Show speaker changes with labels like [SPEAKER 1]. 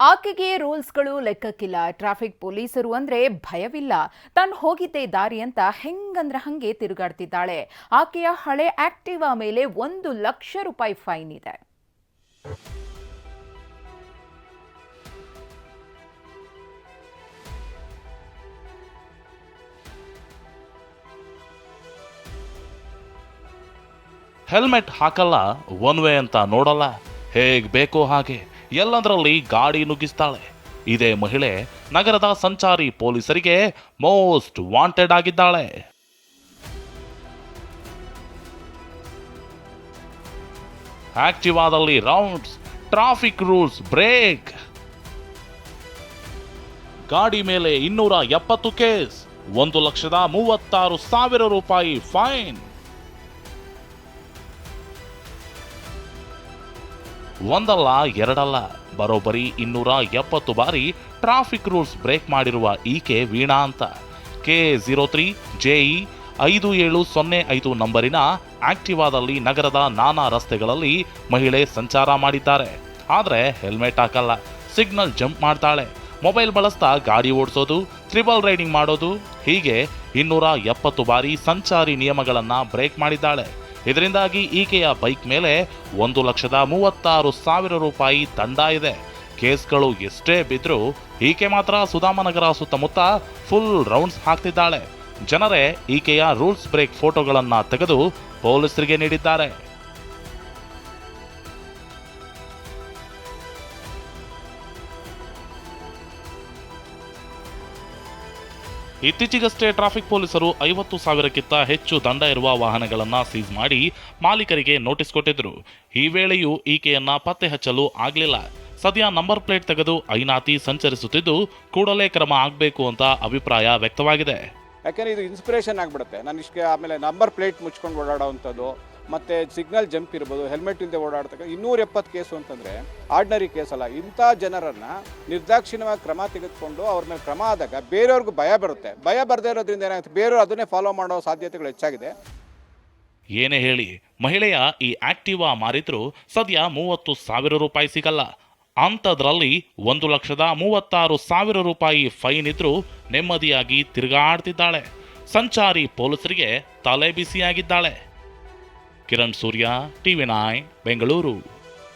[SPEAKER 1] ಆಕೆಗೆ ರೂಲ್ಸ್ಗಳು ಲೆಕ್ಕಕ್ಕಿಲ್ಲ. ಟ್ರಾಫಿಕ್ ಪೊಲೀಸರು ಅಂದ್ರೆ ಭಯವಿಲ್ಲ. ತಾನು ಹೋಗಿದ್ದೆ ದಾರಿ ಅಂತ ಹೆಂಗಂದ್ರ ಹಂಗೆ ತಿರುಗಾಡ್ತಿದ್ದಾಳೆ. ಆಕೆಯ ಹಳೆ ಆಕ್ಟಿವಾ ಮೇಲೆ ಒಂದು ಲಕ್ಷ ರೂಪಾಯಿ ಫೈನ್ ಇದೆ.
[SPEAKER 2] ಹೆಲ್ಮೆಟ್ ಹಾಕಲ್ಲ, ಒನ್ ವೇ ಅಂತ ನೋಡಲ್ಲ. ಹೇಗ್ ಬೇಕೋ ಹಾಗೆ. ಎಲ್ಲದರಲ್ಲಿ ಗಾಡಿ ನುಗ್ಗಿಸ್ತಾಳೆ. ಇದೇ ಮಹಿಳೆ ನಗರದ ಸಂಚಾರಿ ಪೊಲೀಸರಿಗೆ ಮೋಸ್ಟ್ ವಾಂಟೆಡ್ ಆಗಿದ್ದಾಳೆ. ಆಕ್ಟಿವಾದಲ್ಲಿ ರೌಂಡ್ಸ್, ಟ್ರಾಫಿಕ್ ರೂಲ್ಸ್ ಬ್ರೇಕ್. ಗಾಡಿ ಮೇಲೆ ಇನ್ನೂರ ಎಪ್ಪತ್ತು ಕೇಸ್, ಒಂದು ಲಕ್ಷದ ಮೂವತ್ತಾರು ಸಾವಿರ ರೂಪಾಯಿ ಫೈನ್. ಒಂದಲ್ಲ, ಎರಡಲ್ಲ. ಬರೋಬ್ಬರಿ ಇನ್ನೂರ ಎಪ್ಪತ್ತು ಬಾರಿ ಟ್ರಾಫಿಕ್ ರೂಲ್ಸ್ ಬ್ರೇಕ್ ಮಾಡಿರುವ ಈಕೆ ವೀಣಾ ಅಂತ. ಕೆ ಝೀರೋ ತ್ರೀ ಜೆಇ ಐದು ಏಳು ಸೊನ್ನೆ ಐದು ನಂಬರಿನ ಆಕ್ಟಿವಾದಲ್ಲಿ ನಗರದ ನಾನಾ ರಸ್ತೆಗಳಲ್ಲಿ ಮಹಿಳೆ ಸಂಚಾರ ಮಾಡಿದ್ದಾರೆ. ಆದರೆ ಹೆಲ್ಮೆಟ್ ಹಾಕಲ್ಲ. ಸಿಗ್ನಲ್ ಜಂಪ್ ಮಾಡ್ತಾಳೆ. ಮೊಬೈಲ್ ಬಳಸ್ತಾ ಗಾಡಿ ಓಡಿಸೋದು, ತ್ರಿಬಲ್ ರೈಡಿಂಗ್ ಮಾಡೋದು. ಹೀಗೆ ಇನ್ನೂರ ಎಪ್ಪತ್ತು ಬಾರಿ ಸಂಚಾರಿ ನಿಯಮಗಳನ್ನು ಬ್ರೇಕ್ ಮಾಡಿದ್ದಾಳೆ. ಇದರಿಂದಾಗಿ ಈಕೆಯ ಬೈಕ್ ಮೇಲೆ ಒಂದು ಲಕ್ಷದ ಮೂವತ್ತಾರು ಸಾವಿರ ರೂಪಾಯಿ ದಂಡ ಇದೆ. ಕೇಸ್ಗಳು ಎಷ್ಟೇ ಬಿದ್ದರೂ ಈಕೆ ಮಾತ್ರ ಸುಧಾಮನಗರ ಸುತ್ತಮುತ್ತ ಫುಲ್ ರೌಂಡ್ಸ್ ಹಾಕ್ತಿದ್ದಾಳೆ. ಜನರೇ ಈಕೆಯ ರೂಲ್ಸ್ ಬ್ರೇಕ್ ಫೋಟೋಗಳನ್ನು ತೆಗೆದು ಪೊಲೀಸರಿಗೆ ನೀಡಿದ್ದಾರೆ. ಇತ್ತೀಚೆಗಷ್ಟೇ ಟ್ರಾಫಿಕ್ ಪೊಲೀಸರು ಐವತ್ತು ಸಾವಿರಕ್ಕಿಂತ ಹೆಚ್ಚು ದಂಡ ಇರುವ ವಾಹನಗಳನ್ನು ಸೀಸ್ ಮಾಡಿ ಮಾಲೀಕರಿಗೆ ನೋಟಿಸ್ ಕೊಟ್ಟಿದ್ದರು ಈ ವೇಳೆಯೂ ಈಕೆಯನ್ನ ಪತ್ತೆ ಹಚ್ಚಲು ಆಗಲಿಲ್ಲ. ಸದ್ಯ ನಂಬರ್ ಪ್ಲೇಟ್ ತೆಗೆದು ಐನಾತಿ ಸಂಚರಿಸುತ್ತಿದ್ದು ಕೂಡಲೇ ಕ್ರಮ ಆಗಬೇಕು ಅಂತ ಅಭಿಪ್ರಾಯ ವ್ಯಕ್ತವಾಗಿದೆ.
[SPEAKER 3] ಯಾಕೆಂದರೆ ಇದು ಇನ್ಸ್ಪಿರೇಷನ್ ಆಗಿಬಿಡುತ್ತೆ. ನಾನು ಇಷ್ಟಕ್ಕೆ ಆಮೇಲೆ ನಂಬರ್ ಪ್ಲೇಟ್ ಮುಚ್ಕೊಂಡು ಓಡಾಡೋವಂಥದ್ದು ಮತ್ತು ಸಿಗ್ನಲ್ ಜಂಪ್ ಇರ್ಬೋದು, ಹೆಲ್ಮೆಟ್ ಇಲ್ಲದೆ ಓಡಾಡ್ತಕ್ಕ ಇನ್ನೂರ ಎಪ್ಪತ್ತು ಕೇಸು ಅಂತಂದರೆ ಆರ್ಡಿನರಿ ಅಲ್ಲ ಇಂಥ ಜನರನ್ನು ನಿರ್ದಾಕ್ಷಿಣ್ಯವಾಗಿ ಕ್ರಮ ತೆಗೆದುಕೊಂಡು ಅವ್ರ ಮೇಲೆ ಕ್ರಮ ಆದಾಗ ಬೇರೆಯವ್ರಿಗೂ ಭಯ ಬರುತ್ತೆ. ಭಯ ಬರದೇ ಇರೋದ್ರಿಂದ ಏನಾಗುತ್ತೆ, ಬೇರೆಯವರು ಅದನ್ನೇ ಫಾಲೋ ಮಾಡೋ ಸಾಧ್ಯತೆಗಳು ಹೆಚ್ಚಾಗಿದೆ.
[SPEAKER 2] ಏನೇ ಹೇಳಿ, ಮಹಿಳೆಯ ಈ ಆಕ್ಟಿವಾ ಮಾರಿದ್ರು ಸದ್ಯ ಮೂವತ್ತು ಸಾವಿರ ರೂಪಾಯಿ ಸಿಗಲ್ಲ. ಅಂಥದ್ರಲ್ಲಿ ಒಂದು ಲಕ್ಷದ ಮೂವತ್ತಾರು ಸಾವಿರ ರೂಪಾಯಿ ಫೈನ್ ಇದ್ರೂ ನೆಮ್ಮದಿಯಾಗಿ ತಿರುಗಾಡ್ತಿದ್ದಾಳೆ. ಸಂಚಾರಿ ಪೊಲೀಸರಿಗೆ ತಲೆ ಬಿಸಿಯಾಗಿದ್ದಾಳೆ. Kiran Surya TV nine Bengaluru